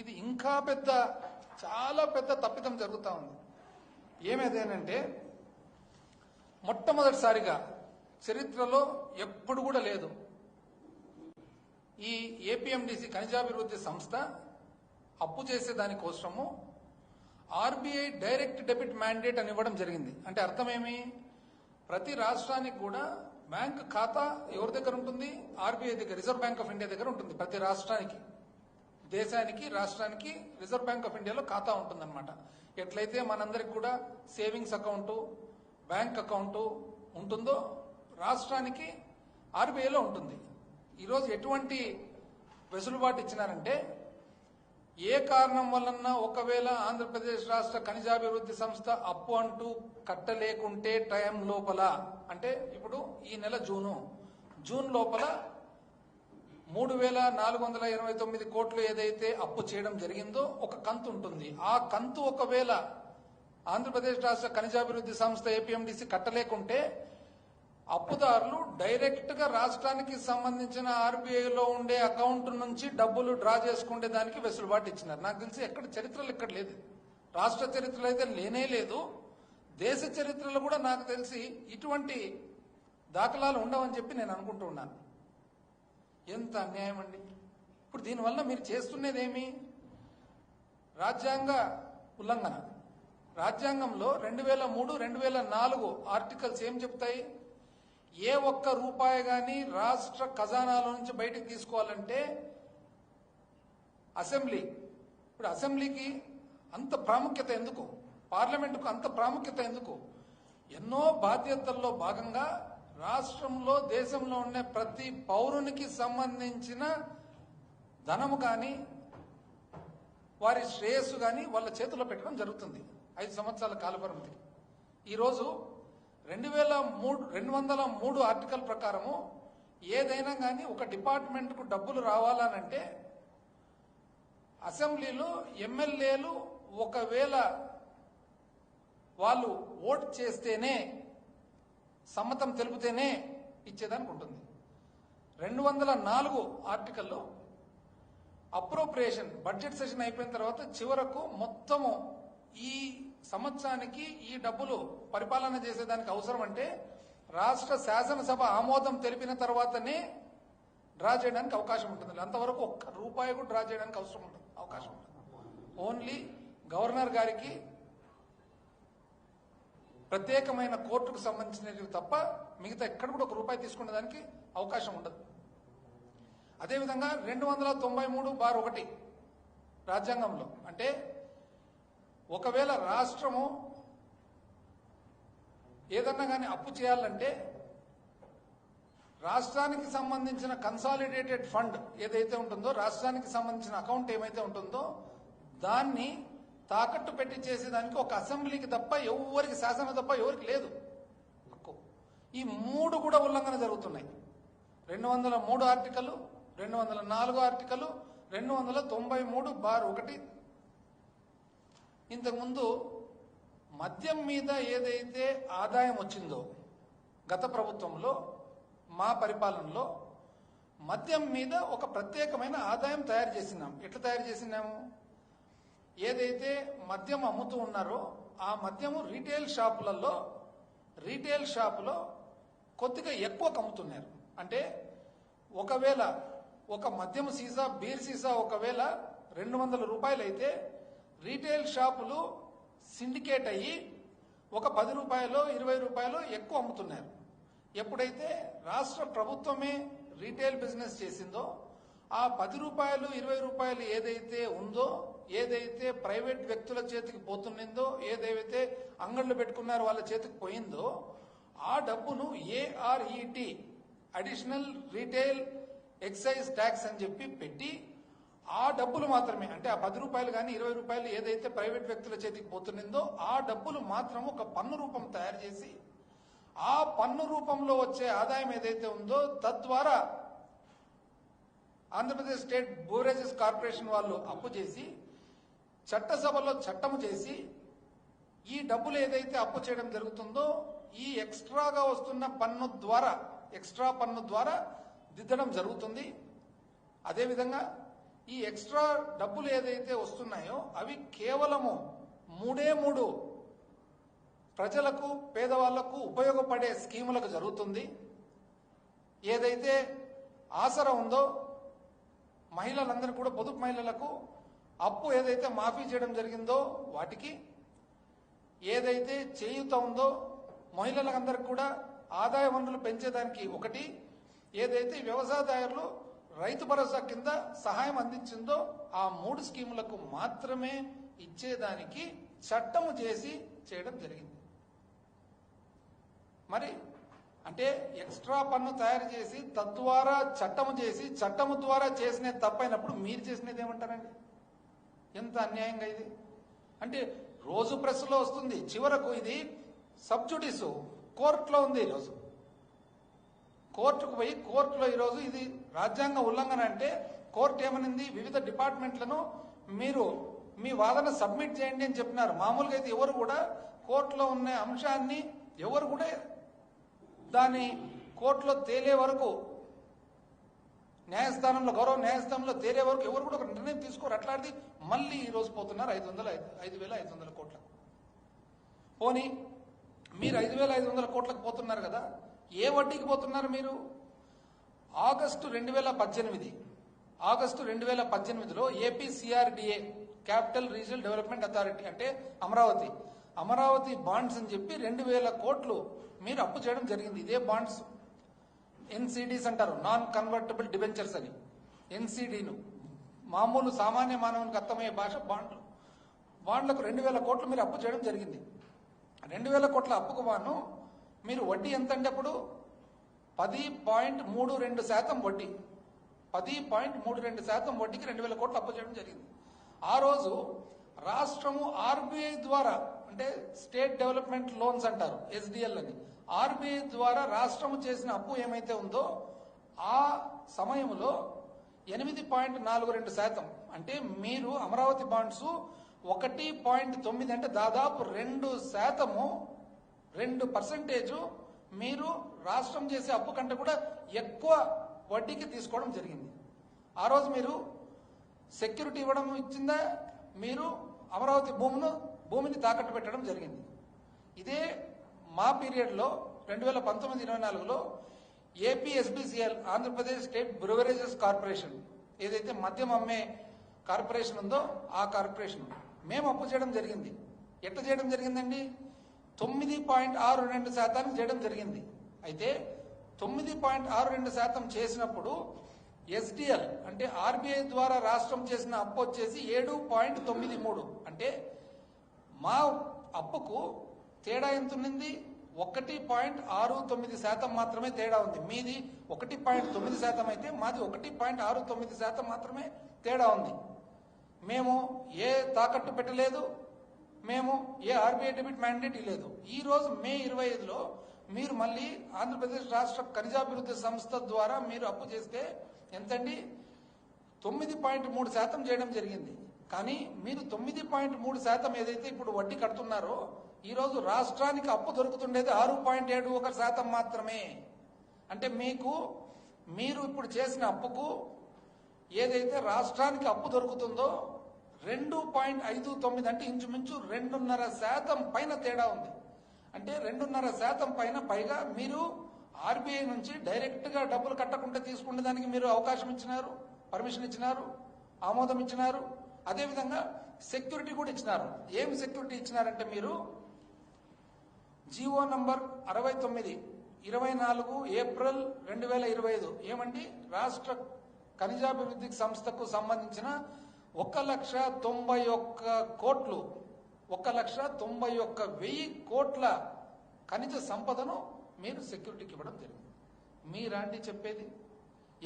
ఇది ఇంకా పెద్ద చాలా పెద్ద తప్పిదం జరుగుతూ ఉంది. ఏమేదేనంటే మొట్టమొదటిసారిగా చరిత్రలో ఎప్పుడు కూడా లేదు. ఈ ఏపీఎండిసి ఖనిజాభివృద్ధి సంస్థ అప్పు చేసే దానికోసము ఆర్బీఐ డైరెక్ట్ డెబిట్ మ్యాండేట్ అని ఇవ్వడం జరిగింది. అంటే అర్థమేమి? ప్రతి రాష్ట్రానికి కూడా బ్యాంక్ ఖాతా ఎవరి దగ్గర ఉంటుంది? ఆర్బీఐ దగ్గర రిజర్వ్ బ్యాంక్ ఆఫ్ ఇండియా దగ్గర ఉంటుంది ప్రతి రాష్ట్రానికి. దేశానికి రాష్ట్రానికి రిజర్వ్ బ్యాంక్ ఆఫ్ ఇండియాలో ఖాతా ఉంటుందన్నమాట. ఎట్లయితే మనందరికి కూడా సేవింగ్స్ అకౌంటు బ్యాంక్ అకౌంటు ఉంటుందో రాష్ట్రానికి ఆర్బీఐలో ఉంటుంది. ఈరోజు ఎటువంటి వెసులుబాటు ఇచ్చినారంటే ఏ కారణం వలన ఒకవేళ ఆంధ్రప్రదేశ్ రాష్ట్ర ఖనిజాభివృద్ధి సంస్థ అప్పు అంటూ కట్టలేకుంటే టైం లోపల అంటే ఇప్పుడు ఈ నెల జూను జూన్ లోపల మూడు వేల నాలుగు వందల ఇరవై తొమ్మిది కోట్లు ఏదైతే అప్పు చేయడం జరిగిందో ఒక కంతు ఉంటుంది. ఆ కంతు ఒకవేళ ఆంధ్రప్రదేశ్ రాష్ట్ర ఖనిజాభివృద్ధి సంస్థ ఏపీఎండిసి కట్టలేకుంటే అప్పుదారులు డైరెక్ట్గా రాష్ట్రానికి సంబంధించిన ఆర్బీఐలో ఉండే అకౌంట్ నుంచి డబ్బులు డ్రా చేసుకునే దానికి వెసులుబాటు ఇచ్చినారు. నాకు తెలిసి ఎక్కడ చరిత్రలు ఇక్కడ లేదు. రాష్ట్ర చరిత్రలో అయితే లేనే లేదు. దేశ చరిత్రలో కూడా నాకు తెలిసి ఇటువంటి దాఖలాలు ఉండవని చెప్పి నేను అనుకుంటూ ఉన్నాను. ఎంత అన్యాయం అండి? ఇప్పుడు దీనివల్ల మీరు చేస్తున్నదేమి? రాజ్యాంగ ఉల్లంఘన. రాజ్యాంగంలో రెండు వేల మూడు రెండు వేల నాలుగు ఆర్టికల్స్ ఏం చెప్తాయి? ఏ ఒక్క రూపాయి కానీ రాష్ట్ర ఖజానాలో నుంచి బయటకు తీసుకోవాలంటే అసెంబ్లీ. ఇప్పుడు అసెంబ్లీకి అంత ప్రాముఖ్యత ఎందుకు? పార్లమెంటుకు అంత ప్రాముఖ్యత ఎందుకు? ఎన్నో బాధ్యతల్లో భాగంగా రాష్ట్రంలో దేశంలో ఉండే ప్రతి పౌరునికి సంబంధించిన ధనము కానీ వారి శ్రేయస్సు కానీ వాళ్ళ చేతుల్లో పెట్టడం జరుగుతుంది. ఐదు సంవత్సరాల కాలపరిమితి ఈరోజు రెండు వేల మూడు రెండు వందల మూడు ఆర్టికల్ ప్రకారము ఏదైనా కానీ ఒక డిపార్ట్మెంట్కు డబ్బులు రావాలనంటే అసెంబ్లీలో ఎమ్మెల్యేలు ఒకవేళ వాళ్ళు ఓట్ చేస్తేనే సమ్మతం తెలిపితేనే ఇచ్చేదానికి ఉంటుంది రెండు వందల నాలుగు ఆర్టికల్లో అప్రోప్రియేషన్ బడ్జెట్ సెషన్ అయిపోయిన తర్వాత చివరకు మొత్తము ఈ సంవత్సరానికి ఈ డబ్బులు పరిపాలన చేసేదానికి అవసరం అంటే రాష్ట్ర శాసనసభ ఆమోదం తెలిపిన తర్వాతనే డ్రా చేయడానికి అవకాశం ఉంటుంది. అంతవరకు ఒక్క రూపాయి కూడా డ్రా చేయడానికి అవసరం ఉంటుంది అవకాశం ఉంటుంది ఓన్లీ గవర్నర్ గారికి ప్రత్యేకమైన కోర్టుకు సంబంధించినవి తప్ప మిగతా ఎక్కడ కూడా ఒక రూపాయి తీసుకునే దానికి అవకాశం ఉండదు. అదేవిధంగా రెండు వందల తొంభై మూడు బార్ ఒకటి రాజ్యాంగంలో అంటే ఒకవేళ రాష్ట్రము ఏదన్నా కానీ అప్పు చేయాలంటే రాష్ట్రానికి సంబంధించిన కన్సాలిడేటెడ్ ఫండ్ ఏదైతే ఉంటుందో రాష్ట్రానికి సంబంధించిన అకౌంట్ ఏమైతే ఉంటుందో దాన్ని తాకట్టు పెట్టి చేసేదానికి ఒక అసెంబ్లీకి తప్ప ఎవరికి శాసనం తప్ప ఎవరికి లేదు. హక్కు ఈ మూడు కూడా ఉల్లంఘన జరుగుతున్నాయి. రెండు వందల మూడు ఆర్టికలు రెండు వందల నాలుగు ఆర్టికలు రెండు వందల తొంభై మూడు బార్ ఒకటి. ఇంతకుముందు మద్యం మీద ఏదైతే ఆదాయం వచ్చిందో గత ప్రభుత్వంలో మా పరిపాలనలో మద్యం మీద ఒక ప్రత్యేకమైన ఆదాయం తయారు చేసినాం. ఎట్లా తయారు చేసినాము? ఏదైతే మద్యం అమ్ముతూ ఉన్నారో ఆ మద్యము రీటైల్ షాపులలో రీటైల్ షాపులో కొద్దిగా ఎక్కువ అమ్ముతున్నారు అంటే ఒకవేళ ఒక మద్యం సీసా బీర్ సీసా ఒకవేళ రెండు వందల రూపాయలు అయితే రీటైల్ షాపులు సిండికేట్ అయ్యి ఒక పది రూపాయలు ఇరవై రూపాయలు ఎక్కువ అమ్ముతున్నారు. ఎప్పుడైతే రాష్ట్ర ప్రభుత్వమే రీటైల్ బిజినెస్ చేసిందో ఆ పది రూపాయలు ఇరవై రూపాయలు ఏదైతే ఉందో ఏదైతే ప్రైవేట్ వ్యక్తుల చేతికి పోతుందో ఏదైతే అంగళ్ళు పెట్టుకున్నారో వాళ్ళ చేతికి పోయిందో ఆ డబ్బును ARET additional retail excise tax అని చెప్పి పెట్టి ఆ డబ్బులు మాత్రమే అంటే ఆ పది రూపాయలు కానీ ఇరవై రూపాయలు ఏదైతే ప్రైవేట్ వ్యక్తుల చేతికి పోతున్నిందో ఆ డబ్బులు మాత్రం ఒక పన్ను రూపం తయారు చేసి ఆ పన్ను రూపంలో వచ్చే ఆదాయం ఏదైతే ఉందో తద్వారా ఆంధ్రప్రదేశ్ స్టేట్ బోరేజెస్ కార్పొరేషన్ వాళ్ళు అప్పు చేసి చట్టసభలో చట్టం చేసి ఈ డబ్బులు ఏదైతే అప్పు చేయడం జరుగుతుందో ఈ ఎక్స్ట్రాగా వస్తున్న పన్ను ద్వారా ఎక్స్ట్రా పన్ను ద్వారా దిద్దడం జరుగుతుంది. అదేవిధంగా ఈ ఎక్స్ట్రా డబ్బులు ఏదైతే వస్తున్నాయో అవి కేవలము మూడే మూడు ప్రజలకు పేదవాళ్ళకు ఉపయోగపడే స్కీములకు జరుగుతుంది. ఏదైతే ఆసరా ఉందో మహిళలందరూ కూడా పొదుపు మహిళలకు అప్పు ఏదైతే మాఫీ చేయడం జరిగిందో వాటికి ఏదైతే చేయూత ఉందో మహిళలందరికీ కూడా ఆదాయ వనరులు పెంచేదానికి ఒకటి ఏదైతే వ్యవసాయదారులు రైతు భరోసా కింద సహాయం అందించిందో ఆ మూడు స్కీములకు మాత్రమే ఇచ్చేదానికి చట్టము చేసి చేయడం జరిగింది. మరి అంటే ఎక్స్ట్రా పన్ను తయారు చేసి తద్వారా చట్టము చేసి చట్టము ద్వారా చేసినది తప్పైనప్పుడు మీరు చేసినది ఏమంటారండి? ఎంత అన్యాయంగా ఇది? అంటే రోజు ప్రెస్లో వస్తుంది చివరకు ఇది సబ్జుడిస్ కోర్టులో ఉంది ఈరోజు కోర్టుకు పోయి కోర్టులో ఈరోజు ఇది రాజ్యాంగ ఉల్లంఘన అంటే కోర్టు ఏమనింది? వివిధ డిపార్ట్మెంట్లను మీరు మీ వాదన సబ్మిట్ చేయండి అని చెప్పినారు. మామూలుగా అయితే ఎవరు కూడా కోర్టులో ఉన్న అంశాన్ని ఎవరు కూడా దాని కోర్టులో తేలే వరకు న్యాయస్థానంలో గౌరవ న్యాయస్థానంలో తేలే వరకు ఎవరు కూడా ఒక నిర్ణయం తీసుకోరు. అట్లాంటిది మళ్ళీ ఈరోజు పోతున్నారు ఐదు వందల ఐదు వేల ఐదు వందల కోట్లకు పోనీ మీరు ఐదు వేల ఐదు వందల కోట్లకు పోతున్నారు కదా ఏ వడ్డీకి పోతున్నారు మీరు? ఆగస్టు రెండు వేల పద్దెనిమిది ఆగస్టు రెండు వేల పద్దెనిమిదిలో APCRDA capital regional development authority అంటే అమరావతి. అమరావతి బాండ్స్ అని చెప్పి రెండు వేల కోట్లు మీరు అప్పు చేయడం జరిగింది. ఇదే బాండ్స్ ఎన్సిడీస్ అంటారు. నాన్ కన్వర్టబుల్ డిబెంచర్స్ అని. ఎన్సిడీను. మామూలు సామాన్య మానవునికి అర్థమయ్యే భాష బాండ్లు. బాండ్లకు రెండు వేల కోట్లు మీరు అప్పు చేయడం జరిగింది. రెండు వేల కోట్ల అప్పుకు వాను మీరు వడ్డీ ఎంత అంటే అప్పుడు? పది పాయింట్ మూడు రెండు శాతం వడ్డీ. పది పాయింట్ మూడు రెండు శాతం వడ్డీకి రెండు వేల కోట్లు అప్పు చేయడం జరిగింది. ఆ రోజు రాష్ట్రము ఆర్బీఐ ద్వారా అంటే స్టేట్ డెవలప్మెంట్ లోన్స్ అంటారు ఎస్డిఎల్ అని. ఆర్బీఐ ద్వారా రాష్ట్రం చేసిన అప్పు ఏమైతే ఉందో ఆ సమయంలో ఎనిమిది పాయింట్ నాలుగు రెండు శాతం. అంటే మీరు అమరావతి బాండ్స్ ఒకటి పాయింట్ తొమ్మిది అంటే దాదాపు రెండు శాతము రెండు పర్సంటేజ్ మీరు రాష్ట్రం చేసే అప్పు కంటే కూడా ఎక్కువ వడ్డీకి తీసుకోవడం జరిగింది. ఆ రోజు మీరు సెక్యూరిటీ ఇవ్వడం ఇచ్చిందా? మీరు అమరావతి భూమును భూమిని తాకట్టు పెట్టడం జరిగింది. ఇదే మా పీరియడ్లో రెండు వేల పంతొమ్మిది ఇరవై నాలుగులో APSBCL Andhra Pradesh state beverages corporation ఏదైతే మద్యం అమ్మే కార్పొరేషన్ ఉందో ఆ కార్పొరేషన్. మేము అప్పు చేయడం జరిగింది. ఎట్లా చేయడం జరిగిందండి? తొమ్మిది పాయింట్ ఆరు రెండు శాతానికి చేయడం జరిగింది. అయితే తొమ్మిది పాయింట్ ఆరు రెండు శాతం చేసినప్పుడు ఎస్డిఎల్ అంటే ఆర్బీఐ ద్వారా రాష్ట్రం చేసిన అప్పు వచ్చేసి ఏడు పాయింట్ తొమ్మిది మూడు. అంటే మా అప్పుకు తేడా ఎంత ఒకటి పాయింట్ ఆరు తొమ్మిది శాతం మాత్రమే తేడా ఉంది. మీది ఒకటి పాయింట్ తొమ్మిది శాతం అయితే మాది ఒకటి పాయింట్ ఆరు తొమ్మిది శాతం మాత్రమే తేడా ఉంది. మేము ఏ తాకట్టు పెట్టలేదు. మేము ఏ ఆర్బీఐ డెబిట్ మ్యాండేట్ ఇవ్వలేదు ఈ రోజు మే ఇరవై ఐదులో మీరు మళ్ళీ ఆంధ్రప్రదేశ్ రాష్ట్ర ఖనిజాభివృద్ధి సంస్థ ద్వారా మీరు అప్పు చేస్తే ఎంతండి? తొమ్మిది పాయింట్ మూడు శాతం చేయడం జరిగింది. కానీ మీరు తొమ్మిది పాయింట్ మూడు శాతం ఏదైతే ఇప్పుడు వడ్డీ కడుతున్నారో ఈరోజు రాష్ట్రానికి అప్పు దొరుకుతుండేది ఆరు పాయింట్ ఏడు ఒక శాతం మాత్రమే. అంటే మీకు మీరు ఇప్పుడు చేసిన అప్పుకు ఏదైతే రాష్ట్రానికి అప్పు దొరుకుతుందో రెండు పాయింట్ ఐదు తొమ్మిది అంటే ఇంచుమించు రెండున్నర శాతం పైన తేడా ఉంది. అంటే రెండున్నర శాతం పైన పైగా మీరు ఆర్బీఐ నుంచి డైరెక్ట్గా డబ్బులు కట్టకుండా తీసుకునే దానికి మీరు అవకాశం ఇచ్చినారు పర్మిషన్ ఇచ్చినారు ఆమోదం ఇచ్చినారు. అదేవిధంగా సెక్యూరిటీ కూడా ఇచ్చినారు. ఏం సెక్యూరిటీ ఇచ్చినారంటే మీరు జీవో నంబర్ అరవై తొమ్మిది ఇరవై నాలుగు ఏప్రిల్ రెండు వేల ఇరవై ఐదు. ఏమండి? రాష్ట్ర ఖనిజాభివృద్ధి సంస్థకు సంబంధించిన ఒక లక్ష తొంభై ఒక్క కోట్లు ఒక లక్ష తొంభై ఒక్క వెయ్యి కోట్ల ఖనిజ సంపదను మీరు సెక్యూరిటీకి ఇవ్వడం జరిగింది. మీరాండి చెప్పేది?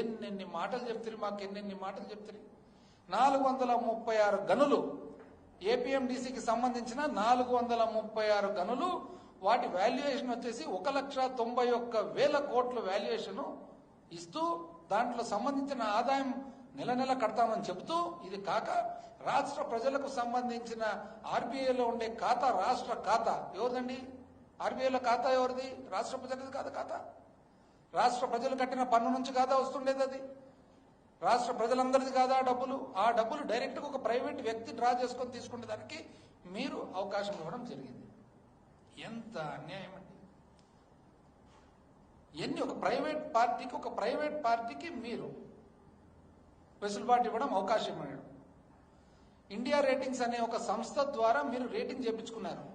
ఎన్నెన్ని మాటలు చెప్తారు మాకు ఎన్నెన్ని మాటలు చెప్తారు? నాలుగు వందల ముప్పై ఆరు గనులు ఏపీఎండిసికి సంబంధించిన నాలుగు వందల ముప్పై ఆరు గనులు వాటి వాల్యుయేషన్ వచ్చేసి ఒక లక్ష తొంభై ఒక్క వేల కోట్ల వాల్యుయేషన్ ఇస్తూ దాంట్లో సంబంధించిన ఆదాయం నెల నెల కడతామని చెబుతూ ఇది కాక రాష్ట్ర ప్రజలకు సంబంధించిన ఆర్బీఐలో ఉండే ఖాతా రాష్ట్ర ఖాతా. ఎవరిదండి? ఆర్బీఐలో ఖాతా ఎవరిది? రాష్ట్ర ప్రజలది కాదు ఖాతా. రాష్ట్ర ప్రజలు కట్టిన పన్ను నుంచి కాదా వస్తుండేది అది. రాష్ట్ర ప్రజలందరిది కాదా డబ్బులు? ఆ డబ్బులు డైరెక్ట్గా ఒక ప్రైవేట్ వ్యక్తి డ్రా చేసుకొని తీసుకునే దానికి మీరు అవకాశం ఇవ్వడం జరిగింది. ఎంత అన్యాయం అండి? ఎన్ని ఒక ప్రైవేట్ పార్టీకి ఒక ప్రైవేట్ పార్టీకి మీరు వెసులుబాటు ఇవ్వడం అవకాశం ఇవ్వడం. ఇండియా రేటింగ్స్ అనే ఒక సంస్థ ద్వారా మీరు రేటింగ్ చేపించుకున్నారు.